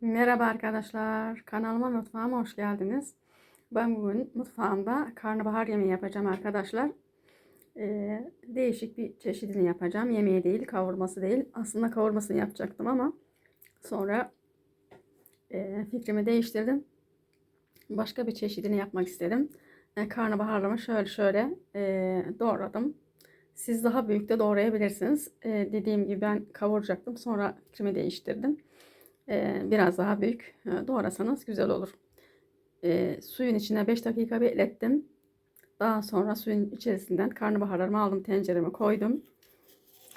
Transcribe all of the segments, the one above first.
Merhaba arkadaşlar. Kanalıma mutfağıma hoş geldiniz. Ben bugün mutfağımda karnabahar yemeği yapacağım arkadaşlar. Ee, değişik bir çeşidini yapacağım. Yemeği değil, kavurması değil. Aslında kavurmasını yapacaktım ama sonra e, fikrimi değiştirdim. Başka bir çeşidini yapmak istedim. E, karnabaharlarımı şöyle şöyle e, doğradım. Siz daha büyük de doğrayabilirsiniz. E, dediğim gibi ben kavuracaktım. Sonra fikrimi değiştirdim. Biraz daha büyük doğrasanız güzel olur. Suyun içine 5 dakika beklettim. Daha sonra suyun içerisinden karnabaharlarımı aldım tencereme koydum.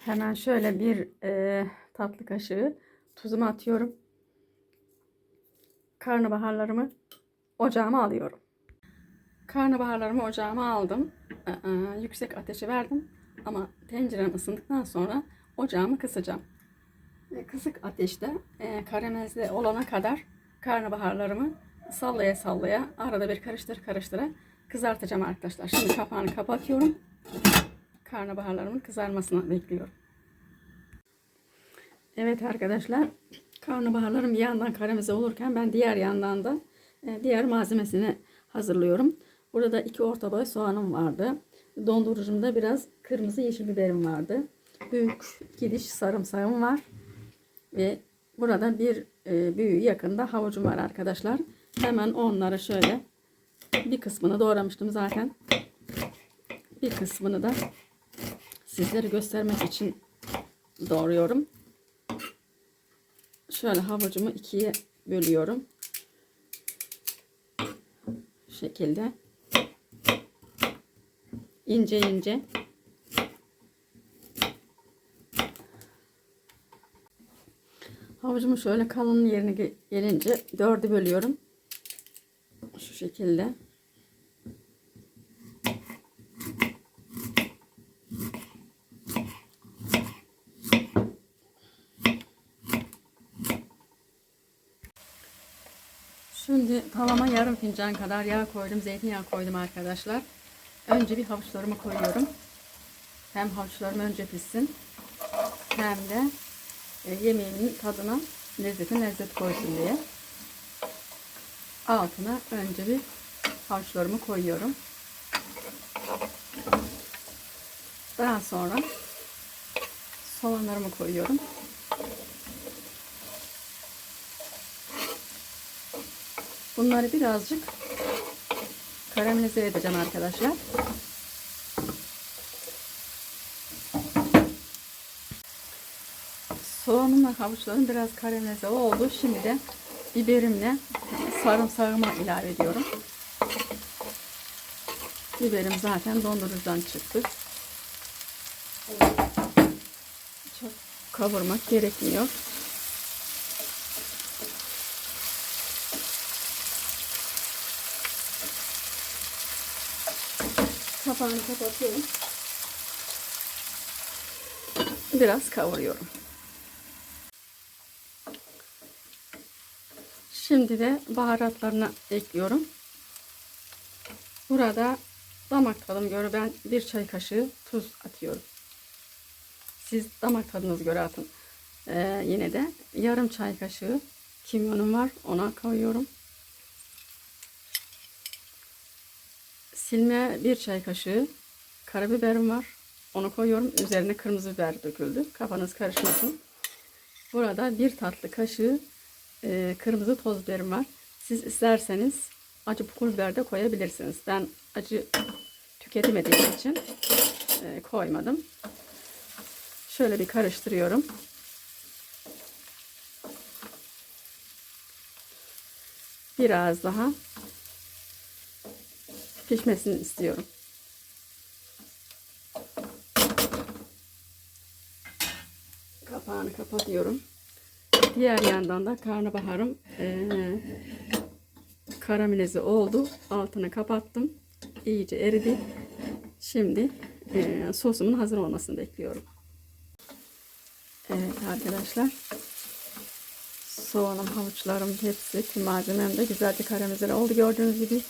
Hemen şöyle bir e, tatlı kaşığı tuzumu atıyorum. Karnabaharlarımı ocağıma alıyorum. Karnabaharlarımı ocağıma aldım. Ee, yüksek ateşe verdim. Ama tencerem ısındıktan sonra ocağımı kısacağım. Ve Kısık ateşte e, karamelize olana kadar karnabaharlarımı sallaya sallaya arada bir karıştır karıştıra kızartacağım arkadaşlar. Şimdi kapağını kapatıyorum. Karnabaharlarımın kızarmasını bekliyorum. Evet arkadaşlar karnabaharlarım bir yandan karamelize olurken ben diğer yandan da e, diğer malzemesini hazırlıyorum. Burada iki orta boy soğanım vardı. Dondurucumda biraz kırmızı yeşil biberim vardı. Büyük iki diş sarımsağım var. Ve burada bir e, büyüğü yakında havucum var arkadaşlar. Hemen onları şöyle bir kısmını doğramıştım zaten. Bir kısmını da sizlere göstermek için doğruyorum. Şöyle havucumu ikiye bölüyorum. Şu şekilde. ince ince. Havucumu şöyle kalın yerine ge- gelince dördü bölüyorum. Şu şekilde. Şimdi tavama yarım fincan kadar yağ koydum. Zeytinyağı koydum arkadaşlar. Önce bir havuçlarımı koyuyorum. Hem havuçlarım önce pişsin. Hem de yemeğimin tadına lezzetine lezzet koysun diye. Altına önce bir havuçlarımı koyuyorum. Daha sonra soğanlarımı koyuyorum. Bunları birazcık karamelize edeceğim arkadaşlar. Soğanımla havuçlarım biraz karamelize oldu. Şimdi de biberimle sarımsağımı ilave ediyorum. Biberim zaten dondurucudan çıktı. Çok kavurmak gerekmiyor. Kapağını kapatıyorum. Biraz kavuruyorum. Şimdi de baharatlarını ekliyorum. Burada damak tadım göre ben bir çay kaşığı tuz atıyorum. Siz damak tadınız göre atın. Ee, yine de yarım çay kaşığı kimyonum var. Ona koyuyorum. Silme bir çay kaşığı karabiberim var. Onu koyuyorum. Üzerine kırmızı biber döküldü. Kafanız karışmasın. Burada bir tatlı kaşığı e, kırmızı toz biberim var. Siz isterseniz acı pul biber de koyabilirsiniz. Ben acı tüketemediğim için e, koymadım. Şöyle bir karıştırıyorum. Biraz daha pişmesini istiyorum. Kapağını kapatıyorum. Diğer yandan da karnabaharım eee karamelize oldu. Altını kapattım. İyice eridi. Şimdi eee, sosumun hazır olmasını bekliyorum. Evet arkadaşlar. Soğanım, havuçlarım hepsi tüm malzemem de güzelce karamelize oldu. Gördüğünüz gibi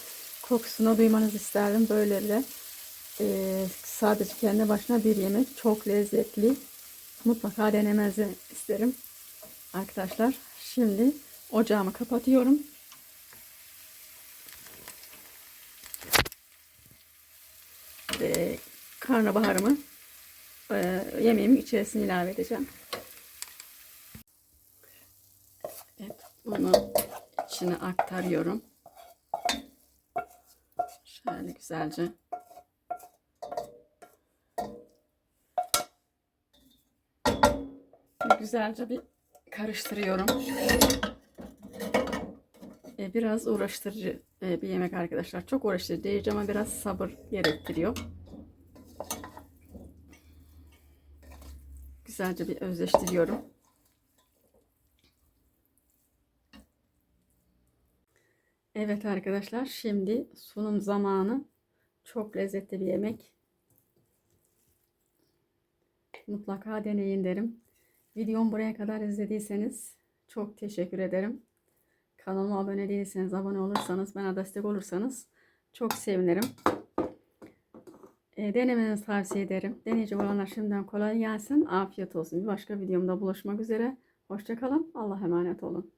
kokusunu duymanızı isterdim. Böyle de eee, sadece kendi başına bir yemek. Çok lezzetli. Mutlaka denemenizi isterim. Arkadaşlar şimdi ocağımı kapatıyorum. Ve karnabaharımı e, yemeğimin içerisine ilave edeceğim. Evet, bunu içine aktarıyorum. Şöyle güzelce. Güzelce bir karıştırıyorum. E, biraz uğraştırıcı e, bir yemek arkadaşlar. Çok uğraştırıcı değil ama biraz sabır gerektiriyor. Güzelce bir özleştiriyorum. Evet arkadaşlar şimdi sunum zamanı. Çok lezzetli bir yemek. Mutlaka deneyin derim. Videomu buraya kadar izlediyseniz çok teşekkür ederim. Kanalıma abone değilseniz, abone olursanız, bana destek olursanız çok sevinirim. E, denemenizi tavsiye ederim. Deneyici olanlar şimdiden kolay gelsin. Afiyet olsun. Bir başka videomda buluşmak üzere. Hoşçakalın. Allah'a emanet olun.